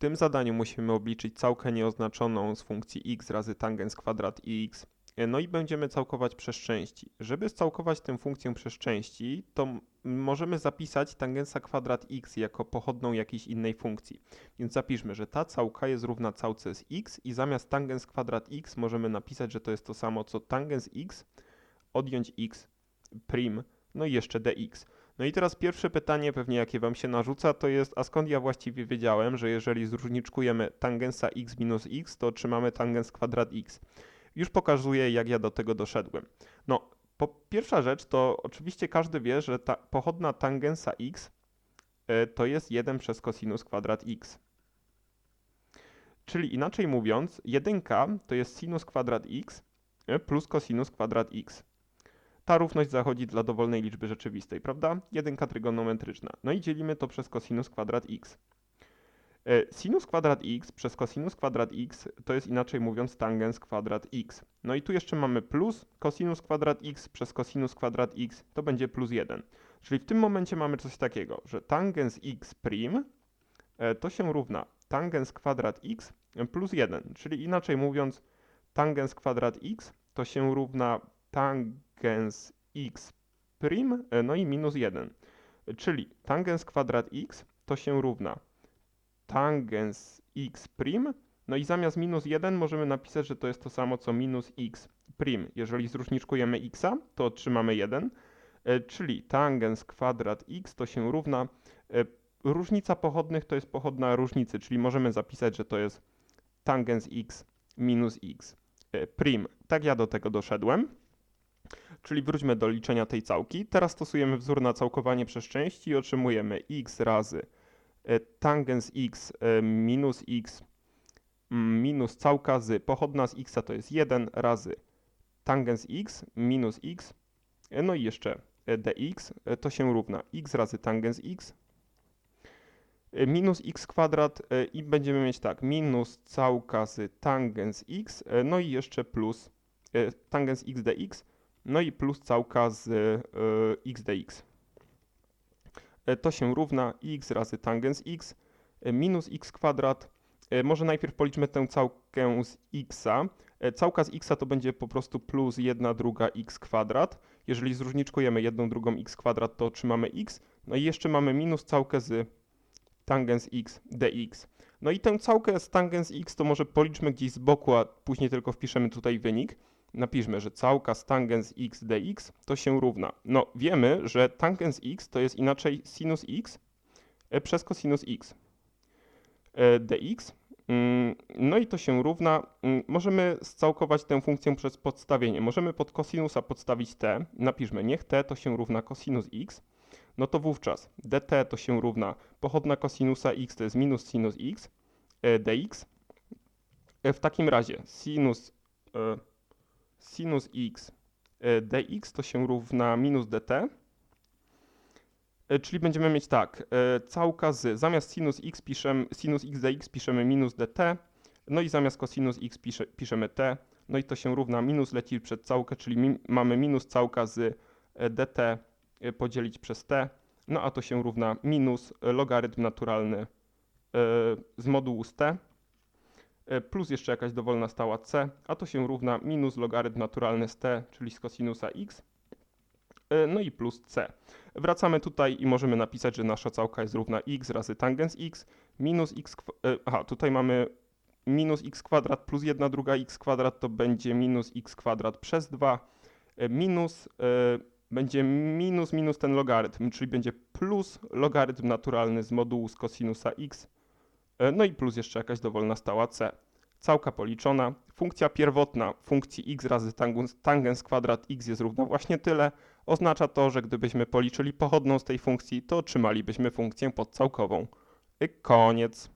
tym zadaniu musimy obliczyć całkę nieoznaczoną z funkcji x razy tangens kwadrat x. E, No i będziemy całkować przez części. Żeby scałkować tę funkcję przez części, to możemy zapisać tangensa kwadrat x jako pochodną jakiejś innej funkcji. Więc zapiszmy, że ta całka jest równa całce z x i zamiast tangens kwadrat x możemy napisać, że to jest to samo co tangens x odjąć x prim, no i jeszcze dx. No i teraz pierwsze pytanie pewnie jakie wam się narzuca to jest, a skąd ja właściwie wiedziałem, że jeżeli zróżniczkujemy tangensa x minus x, to otrzymamy tangens kwadrat x. Już pokazuję jak ja do tego doszedłem. No, po pierwsza rzecz to oczywiście każdy wie, że ta pochodna tangensa x e, to jest 1 przez cosinus kwadrat x. Czyli inaczej mówiąc, jedynka to jest sinus kwadrat x e, plus cosinus kwadrat x. Ta równość zachodzi dla dowolnej liczby rzeczywistej, prawda? Jedynka trygonometryczna. No i dzielimy to przez cosinus kwadrat x. E, Sinus kwadrat x przez cosinus kwadrat x to jest inaczej mówiąc tangens kwadrat x. No i tu jeszcze mamy plus cosinus kwadrat x przez cosinus kwadrat x to będzie plus 1. Czyli w tym momencie mamy coś takiego, że tangens x prim e, to się równa tangens kwadrat x plus 1. Czyli inaczej mówiąc tangens kwadrat x to się równa tangens x prim e, no i minus 1. Czyli tangens kwadrat x to się równa tangens x prim, no i zamiast minus 1 możemy napisać, że to jest to samo co minus x prim. Jeżeli zróżniczkujemy x, to otrzymamy 1, e, czyli tangens kwadrat x to się równa, e, różnica pochodnych to jest pochodna różnicy, czyli możemy zapisać, że to jest tangens x minus x prim. Tak ja do tego doszedłem. Czyli wróćmy do liczenia tej całki. Teraz stosujemy wzór na całkowanie przez części i otrzymujemy x razy e, tangens x e, minus x mm, minus całka z pochodna z x to jest 1 razy tangens x minus x e, no i jeszcze dx to się równa x razy tangens x minus x kwadrat i będziemy mieć tak minus całka z tangens x no i jeszcze plus tangens x dx no i plus całka z e, x dx e, to się równa x razy tangens x e, minus x kwadrat. E, Może najpierw policzmy tę całkę z xa. E, Całka z xa to będzie po prostu plus 1 druga x kwadrat. Jeżeli zróżniczkujemy jedną drugą x kwadrat, to otrzymamy x. No i jeszcze mamy minus całkę z tangens x dx. No i tę całkę z tangens x to może policzmy gdzieś z boku, a później tylko wpiszemy tutaj wynik. Napiszmy, że całka z tangens x dx to się równa. No wiemy, że tangens x to jest inaczej sinus x e, przez cosinus x e, dx. Mm, No i to się równa, mm, możemy scałkować tę funkcję przez podstawienie. Możemy pod cosinusa podstawić t. Napiszmy, niech t to się równa cosinus x. No to wówczas dt to się równa pochodna cosinusa x to jest minus sinus x e, dx. W takim razie sinus, sinus x e, dx to się równa minus dt. E, Czyli będziemy mieć tak, e, całka z, zamiast sinus x piszemy, sinus x dx piszemy minus dt, no i zamiast cosinus x pisze, piszemy t, no i to się równa minus leci przed całkę, czyli mi, mamy minus całka z dt podzielić przez t, no a to się równa minus logarytm naturalny z modułu z t, plus jeszcze jakaś dowolna stała c, a to się równa minus logarytm naturalny z t, czyli z cosinusa x, e, no i plus c. Wracamy tutaj i możemy napisać, że nasza całka jest równa x razy tangens x minus x, e, aha, tutaj mamy minus x kwadrat plus 1 druga x kwadrat to będzie minus x kwadrat przez 2 e, minus e, będzie minus minus ten logarytm, czyli będzie plus logarytm naturalny z modułu z cosinusa x, e, no i plus jeszcze jakaś dowolna stała c. Całka policzona. Funkcja pierwotna funkcji x razy tangens kwadrat x jest równa właśnie tyle. Oznacza to, że gdybyśmy policzyli pochodną z tej funkcji, to otrzymalibyśmy funkcję podcałkową. I koniec.